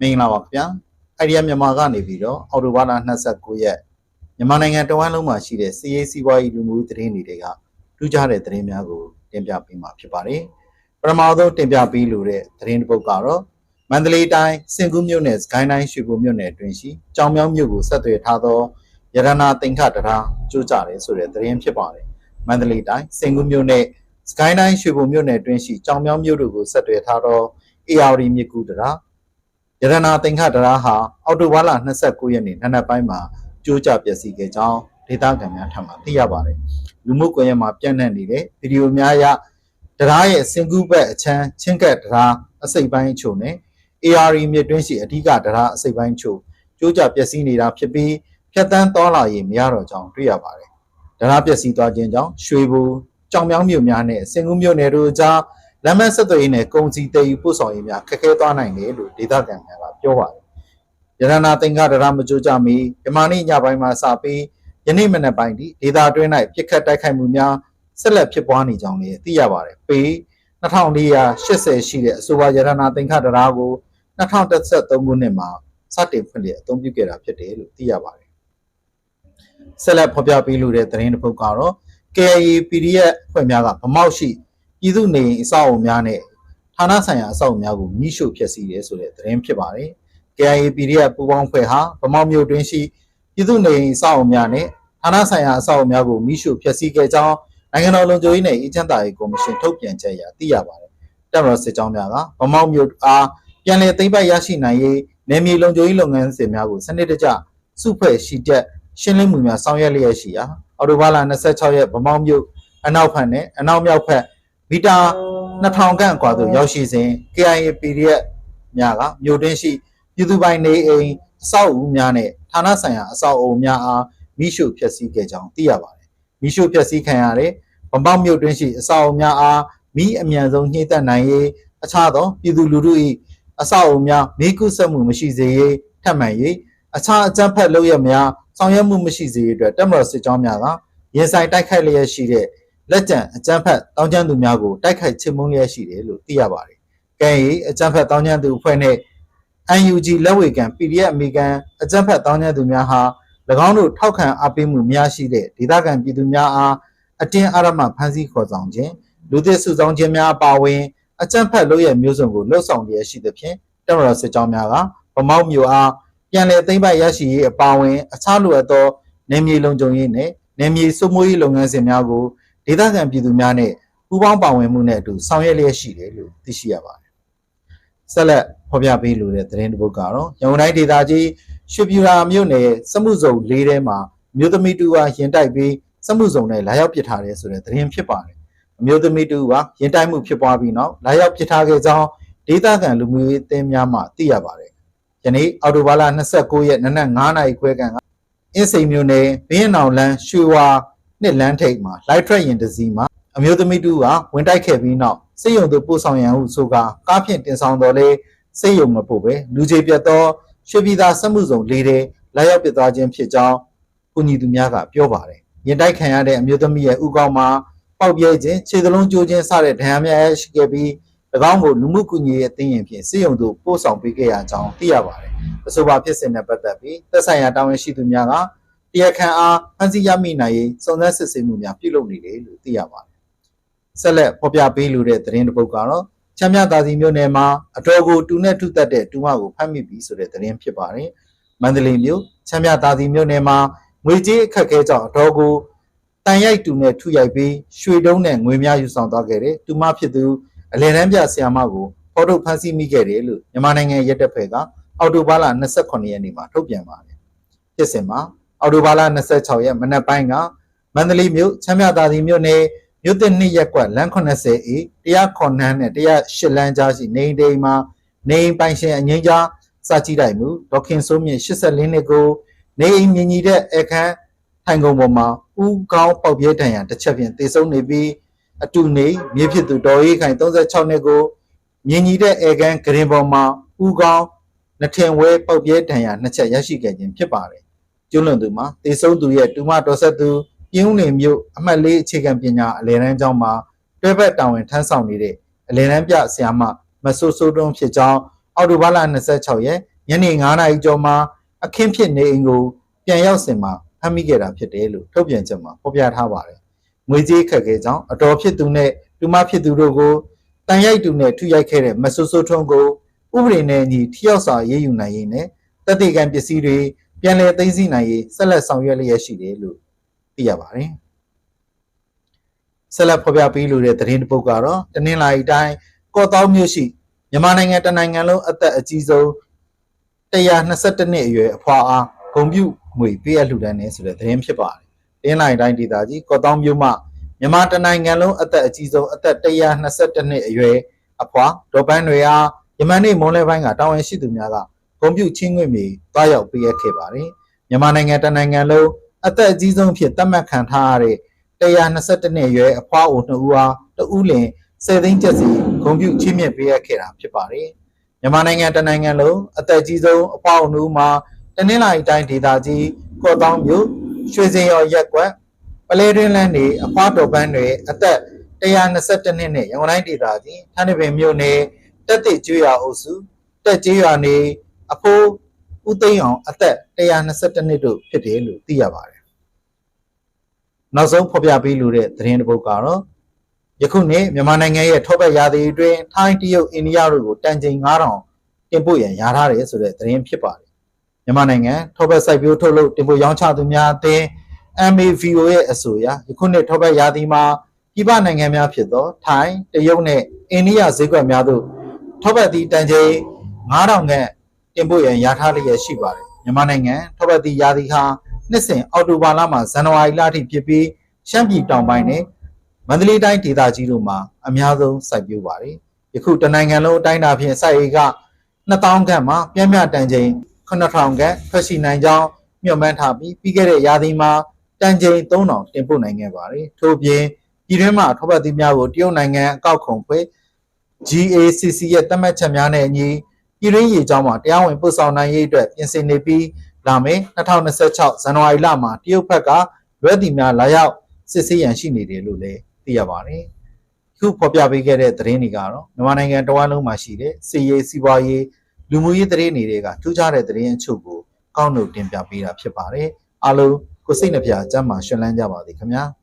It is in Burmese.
မင်္ဂလာပါခင်ဗျာအိုင်ဒီယာမြန်မာကနေပြီးတော့အော်တိုဘာလ29ရက်မြန်မာနိုင်ငံတဝန်းလုံးမှာရှိတဲ့စီးရေးစီးပွားရေးလူမှုသတင်းတွေကထူးခြားတဲ့သတင်းများကိုတင်ပြပေးမှာဖြစ်ပါတယ်ပထမဆုံးတင်ပြပေးလိုတဲ့သတင်းတစ်ပုဒ်ကတော့မန္တလေးတိုင်းစင်ကူးမြို့နယ်စကိုင်းတိုင်းရွှေဘိုမြို့နယ်အတွင်းရှိကြောင်မြောင်းမြို့ကိုဆက်သွယ်ထားသောရတနာသင်္ခတရာကျိုးကြတယ်ဆိုတဲ့သတင်းဖြစ်ပါတယ်မန္တလေးတိုင်းစင်ကူးမြို့နယ်စကိုင်းတိုင်းရွှေဘိုမြို့နယ်အတွင်းရှိကြောင်မြောင်းမြို့တို့ကိုဆက်သွယ်ထားသော AR မြစ်ကူတရာ ရတနာသင်္ခတရာဟာအော်တိုဘာလ29ရက်နေ့နံနက်ပိုင်းမှာကျိုးကျပျက်စီးခဲ့ကြောင်းဒေသခံများထံမှသိရပါတယ်လူမှုကွန်ရက်မှာပြန့်နှံ့နေတဲ့ဗီဒီယိုများအရတရာရဲ့စင်ကူးဘက်အချမ်းချင်းကပ်တရာအစိပ်ပိုင်းအချို့နဲ့ AR မြစ်တွင်းရှိအဓိကတရာအစိပ်ပိုင်းအချို့ကျိုးကျပျက်စီးနေတာဖြစ်ပြီးဖြတ်တန်းသွားလာရေးမရတော့ကြောင်းတွေ့ရပါတယ်တရာပျက်စီးသွားခြင်းကြောင့်ရွှေဘူကြောင်မြောင်းမြို့များနဲ့စင်ကူးမြို့နယ်တို့အကြား လမ်းမဆက်သွယ်ရေးနဲ့ကုန်စည်တည်ယူပို့ဆောင်ရေးများခက်ခဲသွားနိုင်တယ်လို့ဒေသခံများကပြောပါတယ်။ရတနာသင်္ကဒရမကြိုးကြမီယမနေ့ညပိုင်းမှာစပြီးယနေ့မနက်ပိုင်းထိဒေသအတွင်း၌ပြစ်ခတ်တိုက်ခိုက်မှုများဆက်လက်ဖြစ်ပွားနေကြောင်းလည်းသိရပါတယ်။ပေ2480ရှိတဲ့အဆိုပါရတနာသင်္ကဒရာကို2013ခုနှစ်မှာစတင်ဖွင့်လှစ်အသုံးပြုခဲ့တာဖြစ်တယ်လို့သိရပါတယ်။ဆက်လက်ဖော်ပြပေးလိုတဲ့သတင်းတစ်ပုဒ်ကတော့ KAA PDF ဖွဲ့များကဗမောက်ရှိ ပြည်သူနေအိမ်အဆောက်အအုံများနဲ့ဌာနဆိုင်ရာအဆောက်အအုံများကိုမိရှို့ဖျက်ဆီးတယ်ဆိုတဲ့သတင်းဖြစ်ပါတယ်။ KIA PDF ပူးပေါင်းဖွဲ့ဟာဗမောက်မြို့တွင်ရှိပြည်သူနေအိမ်အဆောက်အအုံများနဲ့ဌာနဆိုင်ရာအဆောက်အအုံများကိုမိရှို့ဖျက်ဆီးခဲ့ကြောင်းနိုင်ငံတော်လုံခြုံရေးနဲ့အေဂျင့်တာရေးကော်မရှင်ထုတ်ပြန်ချက်အရသိရပါတယ်။တပ်မတော်စစ်ကြောင်းများကဗမောက်မြို့အားပြန်လည်သိမ်းပိုက်ရရှိနိုင်ရေးနယ်မြေလုံခြုံရေးလုပ်ငန်းစဉ်များကိုစနစ်တကျစုဖွဲ့ရှိတဲ့ရှင်းလင်းမှုများဆောင်ရွက်လျက်ရှိရာအော်တိုဘာလ26ရက်ဗမောက်မြို့အနောက်ဖက်နဲ့အနောက်မြောက်ဖက် မီတာ2000ခန့်အကွာသို့ရောက်ရှိစဉ် KIA PDF များကမြို့တွင်းရှိပြည်သူပိုင်နေအိမ်အဆောက်အဦများနဲ့ဌာနဆိုင်ရာအဆောက်အဦများအားမိရှုဖျက်ဆီးခဲ့ကြောင်းသိရပါတယ်။မိရှုဖျက်ဆီးခံရတဲ့ဗမောက်မြို့တွင်းရှိအဆောက်အဦများအားမိအမြန်ဆုံးညှိသက်နိုင်ရေးအခြားသောပြည်သူလူထု၏အဆောက်အဦများမိကုဆက်မှုမရှိစေရေးထပ်မံ၍အခြားအကြမ်းဖက်လုပ်ရများဆောင်ရွက်မှုမရှိစေရေးအတွက်တပ်မတော်စစ်ကြောင်းများကရင်ဆိုင်တိုက်ခိုက်လျက်ရှိတဲ့ လက်ကျန်အကြမ်းဖက်တောင်းကျမ်းသူများကိုတိုက်ခိုက်ချေမှုန်းလျက်ရှိတယ်လို့သိရပါတယ်။ကဲရီအကြမ်းဖက်တောင်းကျမ်းသူအဖွဲ့နဲ့ UNG လက်ဝေကန် PDF အမေရိကန်အကြမ်းဖက်တောင်းကျမ်းသူများဟာ၎င်းတို့ထောက်ခံအားပေးမှုများရှိတဲ့ဒေသခံပြည်သူများအားအတင်းအဓမ္မဖမ်းဆီးခေါ်ဆောင်ခြင်းလူသစ်စုဆောင်ခြင်းများအပါအဝင်အကြမ်းဖက်လုပ်ရမျိုးစုံကိုလှုပ်ဆောင်လျက်ရှိသဖြင့်တပ်မတော်စစ်ကြောင်းများကဗမောက်မျိုးအားပြန်လည်သိမ်းပိုက်ရရှိရေးအပါအဝင်အခြားလိုအပ်သောနယ်မြေလုံခြုံရေးနဲ့နယ်မြေစုမိုးရေးလုပ်ငန်းစဉ်များကို ဒေသခံပြည်သူများနဲ့ပူးပေါင်းပါဝင်မှုနဲ့အတူဆောင်ရွက်လျက်ရှိတယ်လို့သိရှိရပါတယ်။ဆက်လက်ဖော်ပြပေးလိုတဲ့သတင်းတစ်ပုဒ်ကတော့ရန်ကုန်တိုင်းဒေသကြီးရွှေပြည်သာမြို့နယ်စမှုစုံ၄ထဲမှာမြို့သမီးတူဟာရင်တိုက်ပြီးစမှုစုံနဲ့လာရောက်ပစ်ထားတယ်ဆိုတဲ့သတင်းဖြစ်ပါတယ်။အမျိုးသမီးတူဟာရင်တိုက်မှုဖြစ်ပွားပြီးနောက်လာရောက်ပစ်ထားခဲ့ကြောင်းဒေသခံလူမျိုးရေးအသင်းများမှသိရပါတယ်။ယနေ့အော်တိုဘာလ29ရက်နနက်9:00နာရီခွဲခန့်ကအင်းစိန်မြို့နယ်ဘင်းအောင်လန်းရွှေဝါ နှစ်လန်းထိပ်မှာ light track ရင်တစ်စီးမှာအမျိုးသမီးတူကဝင်တိုက်ခဲ့ပြီးနောက်စိတ်ယုံသူပို့ဆောင်ရန်ဟုဆိုကာကားဖြင့်တင်ဆောင်တော်လဲစိတ်ယုံမပို့ပဲလူကြီးပြတ်သောရွှေပြည်သာစက်မှုဆောင်လေးတဲ့လာရောက်ပစ်သွားခြင်းဖြစ်ကြောင်းကုညီသူများကပြောပါတယ်ရင်တိုက်ခံရတဲ့အမျိုးသမီးရဲ့ဥကောင်းမှာပေါက်ပြဲခြင်းခြေသလုံးကျိုးခြင်းစတဲ့ဒဏ်ရာများရှိခဲ့ပြီး၎င်းကိုလူမှုကူညီရေးအသင်းရင်ဖြင့်စိတ်ယုံသူပို့ဆောင်ပေးခဲ့ရကြောင်းသိရပါတယ်အဆိုပါဖြစ်စဉ်နဲ့ပတ်သက်ပြီးသက်ဆိုင်ရာတာဝန်ရှိသူများက တရားခံအားဖမ်းဆီးရမိနိုင်ရေးစုံစမ်းစစ်ဆေးမှုများပြုလုပ်နေတယ်လို့သိရပါတယ်။ဆက်လက်ဖော်ပြပေးလိုတဲ့သတင်းတစ်ပုဒ်ကတော့ချမ်းမြသာစီမြို့နယ်မှာအတော်ကိုတူနဲ့ထုသက်တဲ့တူမကိုဖမ်းမိပြီဆိုတဲ့သတင်းဖြစ်ပါတယ်။မန္တလေးမြို့ချမ်းမြသာစီမြို့နယ်မှာငွေကြေးအခက်အခဲကြောင့်အတော်ကိုတန်ရိုက်တူနဲ့ထုရိုက်ပြီးရွှေတုံးနဲ့ငွေများယူဆောင်သွားခဲ့တဲ့တူမဖြစ်သူအလယ်တန်းပြဆရာမကိုဖော်ထုတ်ဖမ်းဆီးမိခဲ့တယ်လို့မြန်မာနိုင်ငံရဲတပ်ဖွဲ့ကအော်တိုဘာလ28ရက်နေ့မှာထုတ်ပြန်ပါတယ်။ဖြစ်စဉ်မှာ အော်တိုဘာလ26ရက်မနက်ပိုင်းကမန္တလေးမြို့ချမ်းမြသာစီမြို့နယ်မြို့သစ်နှစ်ရက်ကွက်လမ်း80အေတရားခွန်နှန်းနဲ့တရားရှစ်လမ်းကြားရှိနေအိမ်တိမ်မှာနေအိမ်ပိုင်ရှင်အငိမ့်ကြားစာကြည့်တိုင်မူဒေါခင်စိုးမြင့်84နှစ်ကိုနေအိမ်မြင်ကြီးတဲ့အခန်းထိုင်ကုန်ပေါ်မှာဥကောင်းပေါက်ပြဲတံရံတစ်ချက်ဖြင့်တေဆုံးနေပြီးအတူနေမြေဖြစ်သူဒေါ်အေးခိုင်36နှစ်ကိုမြင်ကြီးတဲ့အေကန်ဂရင်ပေါ်မှာဥကောင်းနှစ်ထင်ဝဲပေါက်ပြဲတံရံနှစ်ချက်ရရှိခဲ့ခြင်းဖြစ်ပါတယ် ကျွလွန်သူမှာတေဆုံးသူရဲ့တူမတော်ဆက်သူပြင်းဦးလင်မြို့အမှတ်လေးအခြေခံပညာအလယ်တန်းကျောင်းမှာတွဲဘက်တာဝန်ထမ်းဆောင်နေတဲ့အလယ်တန်းပြဆရာမမဆိုးဆိုးတွန်းဖြစ်ကြောင်းအော်တိုဘာလ26ရက်ညနေ9နာရီကျော်မှာအခင်းဖြစ်နေအိမ်ကိုပြန်ရောက်စင်မှာဖမ်းမိခဲ့တာဖြစ်တယ်လို့ထုတ်ပြန်ချက်မှာဖော်ပြထားပါတယ်။ငွေကြေးခက်ခဲကြောင်းအတော်ဖြစ်သူနဲ့တူမဖြစ်သူတို့ကိုတန်ရိုက်တူနဲ့ထုရိုက်ခဲ့တဲ့မဆူဆူထွန်းကိုဥပဒေနဲ့အညီထိရောက်စွာရေးယူနိုင်ရေးနဲ့တပ်တေကံပစ္စည်းတွေ ပြန်လည်သိမ်းဆည်းနိုင်ရေးဆက်လက်ဆောင်ရွက်လျက်ရှိတယ်လို့သိရပါတယ်။ဆက်လက်ဖော်ပြပေးလိုတဲ့သတင်းတစ်ပုဒ်ကတော့တနင်္လာရီတိုင်းကော့တောင်းမြို့ရှိမြန်မာနိုင်ငံတနိုင်ငံလုံးအသက်အကြီးဆုံး122နှစ်အရွယ်အဖွာအားဂုံပြုငွေပေးအပ်လှူဒန်းနေဆိုတဲ့သတင်းဖြစ်ပါတယ်။တင်းလိုင်းတိုင်းဒေသကြီးကော့တောင်းမြို့မှမြန်မာတနိုင်ငံလုံးအသက်အကြီးဆုံးအသက်122နှစ်အရွယ်အဖွာဒေါ်ပန်းတွေအားယမန်နေ့မွန်းလယ်ပိုင်းကတာဝန်ရှိသူများက ဂုံပြုချင်းငွေမြေတွားရောက်ပေးအပ်ခဲ့ပါတယ်။မြန်မာနိုင်ငံတနိုင်ငံလုံးအသက်အကြီးဆုံးဖြစ်သတ်မှတ်ခံထားရတဲ့122နှစ်အရွယ်အဖွားအိုနှစ်ဦးအားတဦးလင်10သိန်းကျပ်စီဂုံပြုချီးမြှင့်ပေးအပ်ခဲ့တာဖြစ်ပါတယ်။မြန်မာနိုင်ငံတနိုင်ငံလုံးအသက်ကြီးဆုံးအဖွားအိုနှစ်ဦးမှာတနင်္လာရီတိုင်းဒေသကြီးကော့တောင်းမြို့ရွှေစင်ရော်ရက်ကွက်ပလဲတွင်းလန်းနေအဖွားတော်ပန်းတွေအသက်122နှစ်နဲ့ရန်ကုန်တိုင်းဒေသကြီးထန်းတပင်မြို့နယ်တက်တိကျွော်အုပ်စုတက်ကျွော်နေ အဖိုးဦးသိန်းအောင်အသက်122နှစ်တို့ဖြစ်တယ်လို့သိရပါတယ်နောက်ဆုံးဖော်ပြပေးလိုတဲ့သတင်းတစ်ပုဒ်ကတော့ယခုနှစ်မြန်မာနိုင်ငံရဲ့ထောပတ်ရာသီအတွင်းထိုင်းတရုတ်အိန္ဒိယတို့ကိုတန်ချိန်9000တင်ပို့ရန်ယာထားတယ်ဆိုတဲ့သတင်းဖြစ်ပါတယ်မြန်မာနိုင်ငံထောပတ်စိုက်ပျိုးထုတ်လုပ်တင်ပို့ရောင်းချသူများအသင်း MAVO ရဲ့အဆိုအရယခုနှစ်ထောပတ်ရာသီမှာပြည်ပနိုင်ငံများဖြစ်သောထိုင်းတရုတ်နဲ့အိန္ဒိယဈေးကွက်များသို့ထောပတ်သီးတန်ချိန်9000ခန့် တင်ပို့ရန်ယာထားလျက်ရှိပါတယ်မြန်မာနိုင်ငံထောပတ်သီးရာသီဟာနှစ်စဉ်အောက်တိုဘာလမှဇန်နဝါရီလအထိဖြစ်ပြီးရှမ်းပြည်တောင်ပိုင်းနဲ့မန္တလေးတိုင်းဒေသကြီးတို့မှာအများဆုံးစိုက်ပျိုးပါတယ်ယခုတနိုင်ငံလုံးအတိုင်းအတာဖြင့်စိုက်ဧက2000ခန့်မှာပြင်းပြတန်ချိန်9000ခန့်ထွက်ရှိနိုင်ကြောင်းမျှော်မှန်းထားပြီးပြီးခဲ့တဲ့ရာသီမှာတန်ချိန်3000တင်ပို့နိုင်ခဲ့ပါတယ်ထို့ပြင်ပြည်တွင်းမှာထောပတ်သီးများကိုတရုတ်နိုင်ငံအကောက်ခွန်ဖွဲ့ GACC ရဲ့သတ်မှတ်ချက်များနဲ့အညီ ပြည်တွင်းရေကြောင်းမှာတရားဝင်ပို့ဆောင်နိုင်ရေးအတွက်ပြင်ဆင်နေပြီးလာမယ့်2026ဇန်နဝါရီလမှာတရုတ်ဘက်ကရွက်တီများလာရောက်စစ်ဆေးရန်ရှိနေတယ်လို့လည်းသိရပါတယ်။ခုဖော်ပြပေးခဲ့တဲ့သတင်းတွေကတော့မြန်မာနိုင်ငံတဝန်းလုံးမှာရှိတဲ့စီရေးစီးပွားရေးလူမှုရေးသတင်းတွေကထူးခြားတဲ့သတင်းအချို့ကိုကောက်နှုတ်တင်ပြပေးတာဖြစ်ပါတယ်။အားလုံးကိုစိတ်နှပြကျမ်းမာရှင်လန်းကြပါစေခင်ဗျာ။